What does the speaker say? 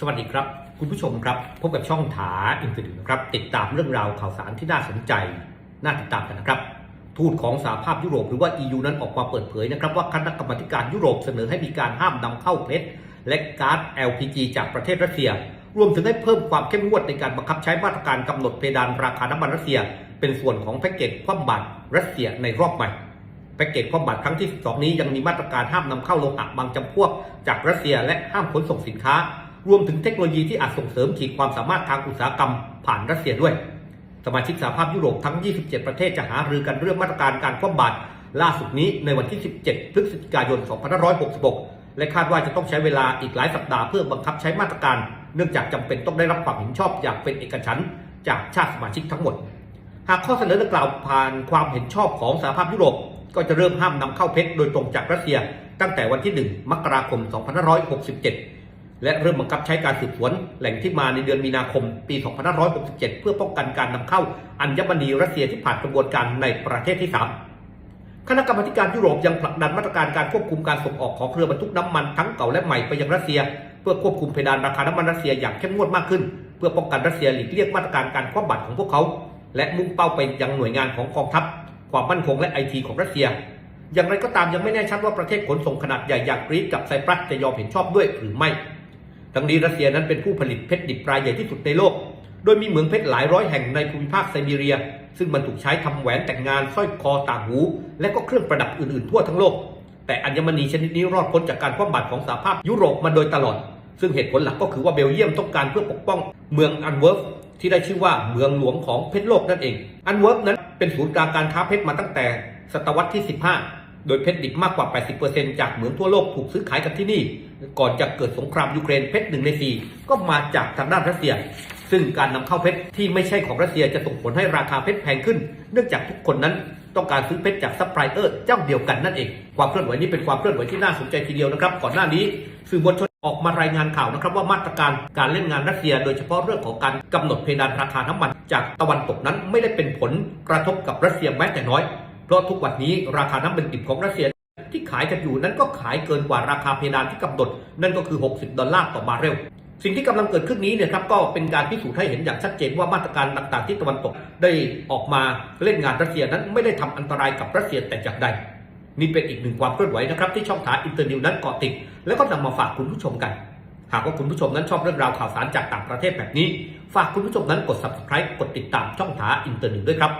สวัสดีครับ คุณผู้ชมครับ พบกับช่องถาอินเตอร์เน็ตนะครับ ติดตามเรื่องราวข่าวสารที่น่าสนใจ น่าติดตามกันนะครับ ทูตของสหภาพยุโรปหรือว่า EU นั้นออกมาเปิดเผยนะครับ ว่าคณะกรรมการยุโรปเสนอให้มีการห้ามนำเข้าเพชรและก๊าซ LPG จากประเทศรัสเซีย รวมถึงให้เพิ่มความเข้มงวดในการบังคับใช้มาตรการกำหนดเพดานราคาน้ำมันรัสเซีย เป็นส่วนของแพ็กเกจคว่ำบาตรรัสเซียในรอบใหม่แพ็กเกจคว่ำบาตรครั้งที่ 12 นี้ยังมีมาตรการห้ามนำเข้าโลหะบางจำพวกจากรัสเซีย และห้ามขนส่งสินค้า รวมถึงเทคโนโลยีที่อาจส่งเสริมขีดความสามารถทางอุตสาหกรรมผ่านรัสเซียด้วย สมาชิกสหภาพยุโรปทั้ง 27 ประเทศจะหารือกันเรื่องมาตรการการคว่ำบาตรล่าสุดนี้ในวันที่ 17 พฤศจิกายน 2566 และคาดว่าจะต้องใช้เวลาอีกหลายสัปดาห์เพื่อบังคับใช้มาตรการ เนื่องจากจำเป็นต้องได้รับความเห็นชอบอย่างเป็นเอกฉันท์จากชาติสมาชิกทั้งหมด หากข้อเสนอดังกล่าวผ่านความเห็นชอบของสหภาพยุโรป ก็จะเริ่มห้ามนำเข้าเพชรโดยตรงจากรัสเซีย ตั้งแต่วันที่ 1 มกราคม 2567 และเริ่มบังคับใช้การสืบสวนแหล่งที่มาในเดือนมีนาคมปี 2567 เพื่อป้องกันการนำเข้าอัญมณีรัสเซียที่ผ่านกระบวนการในประเทศที่ 3 คณะกรรมาการยุโรปยังผลักดันมาตรการการควบคุมการส่งออกของเรือบรรทุกน้ำมันทั้งเก่าและใหม่ไปยังรัสเซีย เพื่อควบคุมเพดานราคาน้ำมันรัสเซียอย่างเข้มงวดมากขึ้น เพื่อป้องกันรัสเซียหลีกเลี่ยงมาตรการการคว่ำบาตรของพวกเขา และมุ่งเป้าไปยังหน่วยงานของกองทัพ ความมั่นคงและไอทีของรัสเซียอย่างไรก็ตามยังไม่แน่ชัดว่าประเทศขนส่งขนาดใหญ่อย่างกรีซกับไซปรัสจะยอมเห็นชอบด้วยหรือไม่ ทั้งนี้รัสเซียนั้นเป็นผู้ผลิตเพชรดิบรายใหญ่ที่สุดในโลก โดยมีเหมืองเพชรหลายร้อยแห่งในภูมิภาคไซบีเรีย ซึ่งมันถูกใช้ทำแหวนแต่งงานสร้อยคอต่างหู และก็เครื่องประดับอื่นๆทั่วทั้งโลก แต่อัญมณีชนิดนี้รอดพ้นจากการคว่ำบาตรของสหภาพยุโรปมาโดยตลอด ซึ่งเหตุผลหลักก็คือว่าเบลเยียมต้องการเพื่อปกป้องเมืองอันเวิร์ฟที่ได้ชื่อว่าเมืองหลวงของเพชรโลกนั่นเอง อันเวิร์ฟนั้นเป็นศูนย์กลางการค้าเพชรมาตั้งแต่ศตวรรษที่ 15 โดยเพชรดิบมากกว่า 80%จากเหมืองทั่วโลกถูกซื้อขายกันที่นี่ ก่อนจะเกิดสงครามยูเครนเพชรหนึ่งในสี่ก็มาจากทางด้านรัสเซีย ซึ่งการนำเข้าเพชรที่ไม่ใช่ของรัสเซียจะส่งผลให้ราคาเพชรแพงขึ้น เนื่องจากทุกคนนั้นต้องการซื้อเพชรจากซัพพลายเออร์เจ้าเดียวกันนั่นเอง ความเคลื่อนไหวนี้เป็นความเคลื่อนไหวที่น่าสนใจทีเดียวนะครับ ก่อนหน้านี้สื่อมวลชนออกมารายงานข่าวนะครับว่ามาตรการการเล่นงานรัสเซีย โดยเฉพาะเรื่องของการกำหนดเพดานราคาน้ำมัน จากตะวันตกนั้นไม่ได้เป็นผลกระทบกับรัสเซียแม้แต่น้อย เพราะทุกวันนี้ราคาน้ำมันดิบของรัสเซียที่ขายกันอยู่นั้นก็ขายเกินกว่าราคาเพดานที่กำหนด นั่นก็คือ 60 ดอลลาร์ต่อบาร์เรล สิ่งที่กำลังเกิดขึ้นนี้เนี่ยครับก็เป็นการพิสูจน์ให้เห็นอย่างชัดเจนว่ามาตรการต่างๆที่ตะวันตกได้ออกมาเล่นงานรัสเซียนั้นไม่ได้ทำอันตรายกับรัสเซียแต่อย่างใดนี่เป็นอีกหนึ่งความเคลื่อนไหวนะครับที่ช่องทางอินเตอร์นิวนั้นเกาะติด แล้วก็นำมาฝากคุณผู้ชมกัน หากว่าคุณผู้ชมนั้นชอบเรื่องราวข่าวสารจากต่างประเทศแบบนี้ ฝากคุณผู้ชมนั้นกด subscribe กดติดตามช่องทางอินเตอร์นิวด้วยครับ